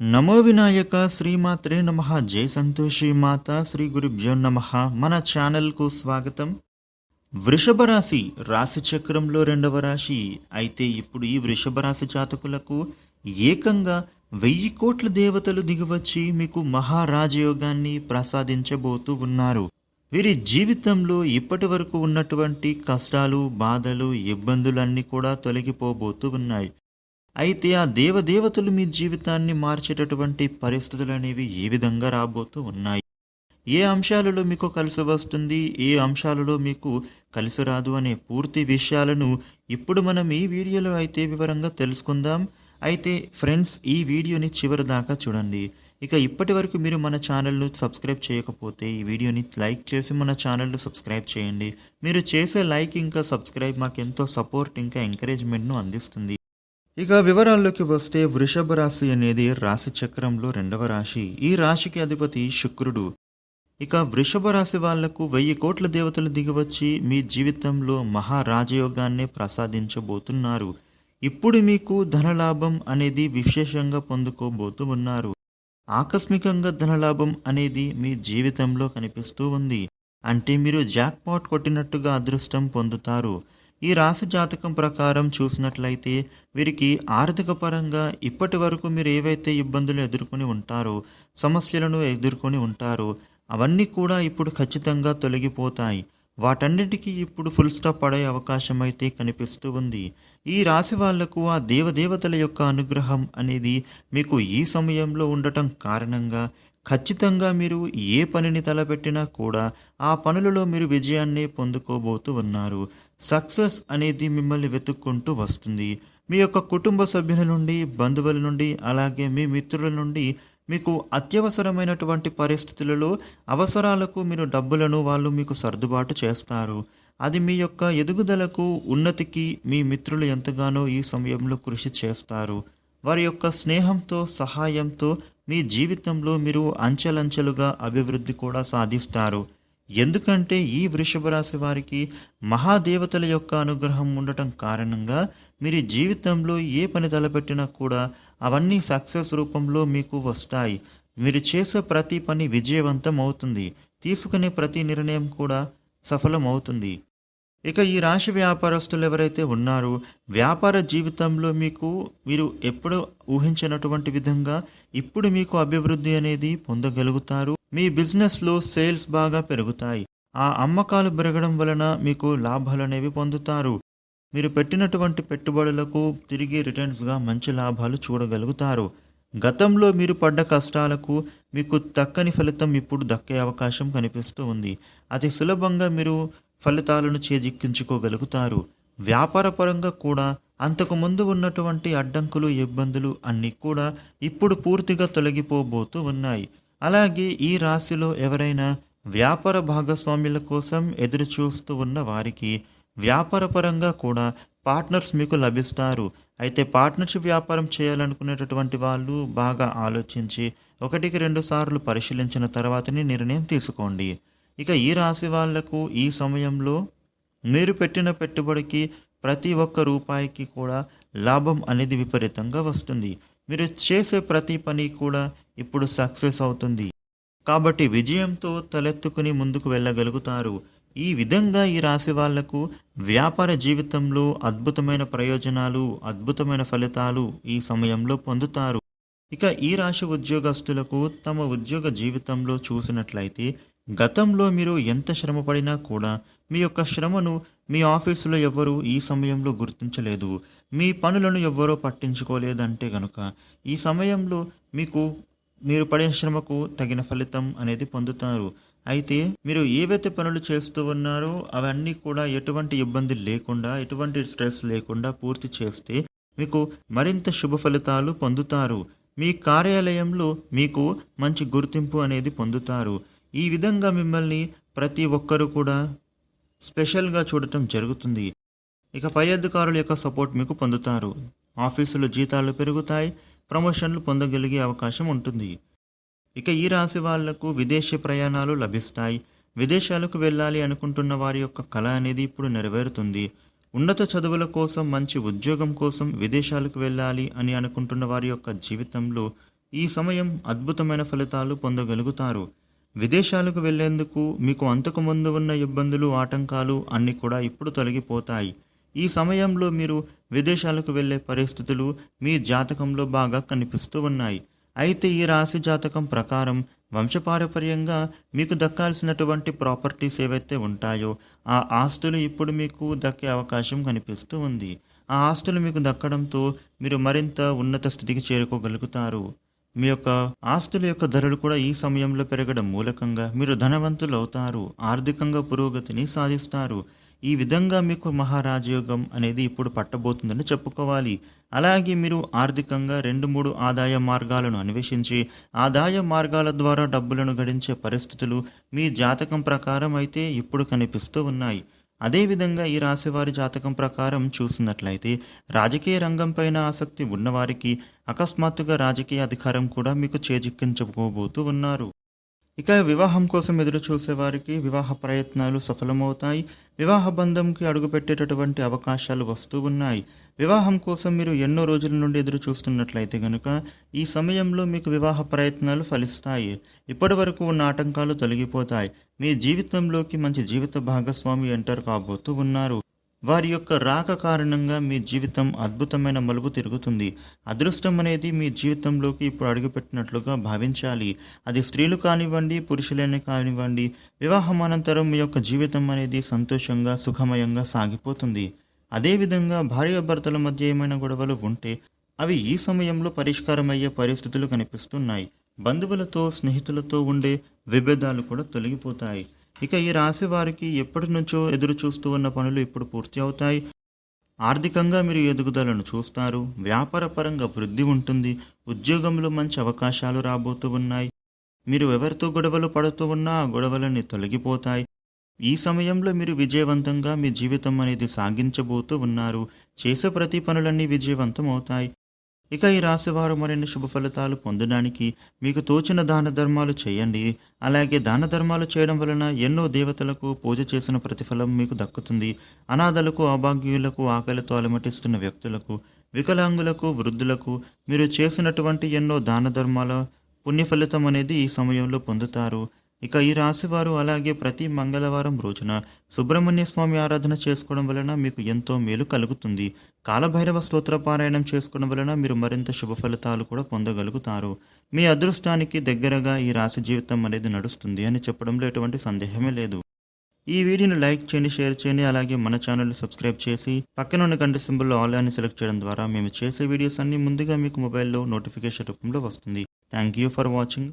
నమో వినాయక శ్రీమాత్రే నమ జై సంతోషి మాత శ్రీ గురుభ్యో నమ. మన ఛానల్కు స్వాగతం. వృషభ రాశి రాశి చక్రంలో రెండవ రాశి. అయితే ఇప్పుడు ఈ వృషభ రాశి జాతకులకు ఏకంగా వెయ్యి కోట్ల దేవతలు దిగివచ్చి మీకు మహారాజయోగాన్ని ప్రసాదించబోతూ ఉన్నారు. వీరి జీవితంలో ఇప్పటి వరకు ఉన్నటువంటి కష్టాలు బాధలు ఇబ్బందులన్నీ కూడా తొలగిపోబోతూ ఉన్నాయి. అయితే ఆ దేవదేవతలు మీ జీవితాన్ని మార్చేటటువంటి పరిస్థితులు అనేవి ఏ విధంగా రాబోతూ ఉన్నాయి? ఏ అంశాలలో మీకు కలిసి వస్తుంది? ఏ అంశాలలో మీకు కలిసి రాదు అనే పూర్తి విషయాలను ఇప్పుడు మనం ఈ వీడియోలో అయితే వివరంగా తెలుసుకుందాం. అయితే ఫ్రెండ్స్ ఈ వీడియోని చివరి దాకా చూడండి. ఇక ఇప్పటి వరకు మీరు మన ఛానల్ను సబ్స్క్రైబ్ చేయకపోతే ఈ వీడియోని లైక్ చేసి మన ఛానల్ను సబ్స్క్రైబ్ చేయండి. మీరు చేసే లైక్ ఇంకా సబ్స్క్రైబ్ మాకు ఎంతో సపోర్ట్ ఇంకా ఎంకరేజ్మెంట్ను అందిస్తుంది. ఇక వివరాల్లోకి వస్తే వృషభ రాశి అనేది రాశి చక్రంలో రెండవ రాశి. ఈ రాశికి అధిపతి శుక్రుడు. ఇక వృషభ రాశి వాళ్ళకు వెయ్యి కోట్ల దేవతలు దిగివచ్చి మీ జీవితంలో మహారాజయోగాన్నే ప్రసాదించబోతున్నారు. ఇప్పుడు మీకు ధనలాభం అనేది విశేషంగా పొందుకోబోతూ ఉన్నారు. ఆకస్మికంగా ధనలాభం అనేది మీ జీవితంలో కనిపిస్తూ ఉంది. అంటే మీరు జాక్పాట్ కొట్టినట్టుగా అదృష్టం పొందుతారు. ఈ రాశి జాతకం ప్రకారం చూసినట్లయితే వీరికి ఆర్థిక పరంగా ఇప్పటి వరకు మీరు ఏవైతే ఇబ్బందులు ఎదుర్కొని ఉంటారో సమస్యలను ఎదుర్కొని ఉంటారో అవన్నీ కూడా ఇప్పుడు ఖచ్చితంగా తొలగిపోతాయి. వాటన్నిటికీ ఇప్పుడు ఫుల్ స్టాప్ పడే అవకాశం అయితే కనిపిస్తూ ఉంది. ఈ రాశి వాళ్ళకు ఆ దేవదేవతల యొక్క అనుగ్రహం అనేది మీకు ఈ సమయంలో ఉండటం కారణంగా ఖచ్చితంగా మీరు ఏ పనిని తలపెట్టినా కూడా ఆ పనులలో మీరు విజయాన్ని పొందుకోబోతూ ఉన్నారు. సక్సెస్ అనేది మిమ్మల్ని వెతుక్కుంటూ వస్తుంది. మీ యొక్క కుటుంబ సభ్యుల నుండి బంధువుల నుండి అలాగే మీ మిత్రుల నుండి మీకు అత్యవసరమైనటువంటి పరిస్థితులలో అవసరాలకు మీరు డబ్బులను వాళ్ళు మీకు సర్దుబాటు చేస్తారు. అది మీ యొక్క ఎదుగుదలకు ఉన్నతికి మీ మిత్రులు ఎంతగానో ఈ సమయంలో కృషి చేస్తారు. వారి యొక్క స్నేహంతో సహాయంతో మీ జీవితంలో మీరు అంచెలంచెలుగా అభివృద్ధి కూడా సాధిస్తారు. ఎందుకంటే ఈ వృషభ రాశి వారికి మహాదేవతల యొక్క అనుగ్రహం ఉండటం కారణంగా మీరు జీవితంలో ఏ పని తలపెట్టినా కూడా అవన్నీ సక్సెస్ రూపంలో మీకు వస్తాయి. మీరు చేసే ప్రతి పని విజయవంతం అవుతుంది. తీసుకునే ప్రతి నిర్ణయం కూడా సఫలం అవుతుంది ఇక ఈ రాశి వ్యాపారస్తులు ఎవరైతే ఉన్నారో వ్యాపార జీవితంలో మీకు మీరు ఎప్పుడూ ఊహించినటువంటి విధంగా ఇప్పుడు మీకు అభివృద్ధి అనేది పొందగలుగుతారు. మీ బిజినెస్లో సేల్స్ బాగా పెరుగుతాయి. ఆ అమ్మకాలు పెరగడం వలన మీకు లాభాలు అనేవి పొందుతారు. మీరు పెట్టినటువంటి పెట్టుబడులకు తిరిగి రిటర్న్స్గా మంచి లాభాలు చూడగలుగుతారు. గతంలో మీరు పడ్డ కష్టాలకు మీకు దక్కని ఫలితం ఇప్పుడు దక్కే అవకాశం కనిపిస్తూ ఉంది. అతి సులభంగా మీరు ఫలితాలను చేజిక్కించుకోగలుగుతారు. వ్యాపారపరంగా కూడా అంతకు ముందు ఉన్నటువంటి అడ్డంకులు ఇబ్బందులు అన్నీ కూడా ఇప్పుడు పూర్తిగా తొలగిపోబోతూ ఉన్నాయి. అలాగే ఈ రాశిలో ఎవరైనా వ్యాపార భాగస్వామ్యుల కోసం ఎదురు చూస్తూ ఉన్న వారికి వ్యాపారపరంగా కూడా పార్ట్నర్స్ మీకు లభిస్తారు. అయితే పార్ట్నర్షిప్ వ్యాపారం చేయాలనుకునేటటువంటి వాళ్ళు బాగా ఆలోచించి ఒకటికి రెండు సార్లు పరిశీలించిన తర్వాతనే నిర్ణయం తీసుకోండి. ఇక ఈ రాశి వాళ్ళకు ఈ సమయంలో మీరు పెట్టిన పెట్టుబడికి ప్రతి ఒక్క రూపాయికి కూడా లాభం అనేది విపరీతంగా వస్తుంది. మీరు చేసే ప్రతి పని కూడా ఇప్పుడు సక్సెస్ అవుతుంది. కాబట్టి విజయంతో తలెత్తుకుని ముందుకు వెళ్ళగలుగుతారు. ఈ విధంగా ఈ రాశి వాళ్ళకు వ్యాపార జీవితంలో అద్భుతమైన ప్రయోజనాలు అద్భుతమైన ఫలితాలు ఈ సమయంలో పొందుతారు. ఇక ఈ రాశి ఉద్యోగస్తులకు తమ ఉద్యోగ జీవితంలో చూసినట్లయితే గతంలో మీరు ఎంత శ్రమ పడినా కూడా మీ యొక్క శ్రమను మీ ఆఫీసులో ఎవ్వరూ ఈ సమయంలో గుర్తించలేదు. మీ పనులను ఎవ్వరూ పట్టించుకోలేదంటే గనుక ఈ సమయంలో మీకు మీరు పడిన శ్రమకు తగిన ఫలితం అనేది పొందుతారు. అయితే మీరు ఏవైతే పనులు చేస్తూ ఉన్నారో అవన్నీ కూడా ఎటువంటి ఇబ్బంది లేకుండా ఎటువంటి స్ట్రెస్ లేకుండా పూర్తి చేస్తే మీకు మరింత శుభ ఫలితాలు పొందుతారు. మీ కార్యాలయంలో మీకు మంచి గుర్తింపు అనేది పొందుతారు. ఈ విధంగా మిమ్మల్ని ప్రతి ఒక్కరూ కూడా స్పెషల్గా చూడటం జరుగుతుంది. ఇక పై అధికారుల యొక్క సపోర్ట్ మీకు పొందుతారు. ఆఫీసులో జీతాలు పెరుగుతాయి ప్రమోషన్లు పొందగలిగే అవకాశం ఉంటుంది. ఇక ఈ రాశి వాళ్ళకు విదేశీ ప్రయాణాలు లభిస్తాయి. విదేశాలకు వెళ్ళాలి అనుకుంటున్న వారి యొక్క కళ అనేది ఇప్పుడు నెరవేరుతుంది. ఉన్నత చదువుల కోసం మంచి ఉద్యోగం కోసం విదేశాలకు వెళ్ళాలి అని అనుకుంటున్న వారి యొక్క జీవితంలో ఈ సమయం అద్భుతమైన ఫలితాలు పొందగలుగుతారు. విదేశాలకు వెళ్ళేందుకు మీకు అంతకుముందు ఉన్న ఇబ్బందులు ఆటంకాలు అన్నీ కూడా ఇప్పుడు తొలగిపోతాయి. ఈ సమయంలో మీరు విదేశాలకు వెళ్ళే పరిస్థితులు మీ జాతకంలో బాగా కనిపిస్తూ ఉన్నాయి. అయితే ఈ రాశి జాతకం ప్రకారం వంశపారపర్యంగా మీకు దక్కాల్సినటువంటి ప్రాపర్టీస్ ఏవైతే ఉంటాయో ఆ ఆస్తులు ఇప్పుడు మీకు దక్కే అవకాశం కనిపిస్తూ ఉంది. ఆ ఆస్తులు మీకు దక్కడంతో మీరు మరింత ఉన్నత స్థితికి చేరుకోగలుగుతారు. మీ యొక్క ఆస్తుల యొక్క ధరలు కూడా ఈ సమయంలో పెరగడం మూలకంగా మీరు ధనవంతులు అవుతారు ఆర్థికంగా పురోగతిని సాధిస్తారు. ఈ విధంగా మీకు మహారాజయోగం అనేది ఇప్పుడు పట్టబోతుందని చెప్పుకోవాలి. అలాగే మీరు ఆర్థికంగా రెండు మూడు ఆదాయ మార్గాలను అన్వేషించి ఆదాయ మార్గాల ద్వారా డబ్బులను గడించే పరిస్థితులు మీ జాతకం ప్రకారం అయితే ఇప్పుడు కనిపిస్తూ ఉన్నాయి. అదేవిధంగా ఈ రాశివారి జాతకం ప్రకారం చూసినట్లయితే రాజకీయ రంగం పైన ఆసక్తి ఉన్నవారికి అకస్మాత్తుగా రాజకీయ అధికారం కూడా మీకు చేజిక్కించుకోబోతూ ఉన్నారు. ఇక వివాహం కోసం ఎదురు చూసేవారికి వివాహ ప్రయత్నాలు సఫలమవుతాయి. వివాహ బంధంకి అడుగుపెట్టేటటువంటి అవకాశాలు వస్తూ ఉన్నాయి. వివాహం కోసం మీరు ఎన్నో రోజుల నుండి ఎదురు చూస్తున్నట్లయితే కనుక ఈ సమయంలో మీకు వివాహ ప్రయత్నాలు ఫలిస్తాయి. ఇప్పటి వరకు ఉన్న ఆటంకాలు తొలగిపోతాయి. మీ జీవితంలోకి మంచి జీవిత భాగస్వామి ఎంటర్ కాబోతూ ఉన్నారు. వారి యొక్క రాక కారణంగా మీ జీవితం అద్భుతమైన మలుపు తిరుగుతుంది. అదృష్టం అనేది మీ జీవితంలోకి ఇప్పుడు అడుగుపెట్టినట్లుగా భావించాలి. అది స్త్రీలు కానివ్వండి పురుషులైన కానివ్వండి వివాహం అనంతరం మీ యొక్క జీవితం అనేది సంతోషంగా సుఖమయంగా సాగిపోతుంది. అదేవిధంగా భార్యాభర్తల మధ్య ఏమైనా గొడవలు ఉంటే అవి ఈ సమయంలో పరిష్కారమయ్యే పరిస్థితులు కనిపిస్తున్నాయి. బంధువులతో స్నేహితులతో ఉండే విభేదాలు కూడా తొలగిపోతాయి. ఇక ఈ రాశి వారికి ఎప్పటి నుంచో ఎదురు చూస్తూ ఉన్న పనులు ఇప్పుడు పూర్తి అవుతాయి. ఆర్థికంగా మీరు ఎదుగుదలను చూస్తారు. వ్యాపారపరంగా వృద్ధి ఉంటుంది. ఉద్యోగంలో మంచి అవకాశాలు రాబోతూ ఉన్నాయి. మీరు ఎవరితో గొడవలు పడుతూ ఉన్నా ఆ గొడవలన్నీ తొలగిపోతాయి. ఈ సమయంలో మీరు విజయవంతంగా మీ జీవితం అనేది సాగించబోతూ ఉన్నారు. చేసే ప్రతి పనులన్నీ విజయవంతం అవుతాయి. ఇక ఈ రాశివారు మరిన్ని శుభ ఫలితాలు పొందడానికి మీకు తోచిన దాన ధర్మాలు చేయండి. అలాగే దాన ధర్మాలు చేయడం వలన ఎన్నో దేవతలకు పూజ చేసిన ప్రతిఫలం మీకు దక్కుతుంది. అనాథలకు అభాగ్యులకు ఆకలితో అలమటిస్తున్న వ్యక్తులకు వికలాంగులకు వృద్ధులకు మీరు చేసినటువంటి ఎన్నో దాన ధర్మాల పుణ్యఫలితం అనేది ఈ సమయంలో పొందుతారు. ఇక ఈ రాశివారు అలాగే ప్రతి మంగళవారం రోజున సుబ్రహ్మణ్య స్వామి ఆరాధన చేసుకోవడం వలన మీకు ఎంతో మేలు కలుగుతుంది. కాలభైరవ స్తోత్ర పారాయణం చేసుకోవడం వలన మీరు మరింత శుభ ఫలితాలు కూడా పొందగలుగుతారు. మీ అదృష్టానికి దగ్గరగా ఈ రాశి జీవితం అనేది నడుస్తుంది అని చెప్పడంలో ఎటువంటి సందేహమే లేదు. ఈ వీడియోని లైక్ చేయండి షేర్ చేయండి అలాగే మన ఛానల్ని సబ్స్క్రైబ్ చేసి పక్కన ఉన్న గంట సింబల్లో ఆల్ అని సెలెక్ట్ చేయడం ద్వారా మేము చేసే వీడియోస్ అన్ని ముందుగా మీకు మొబైల్లో నోటిఫికేషన్ రూపంలో వస్తుంది. Thank you for watching.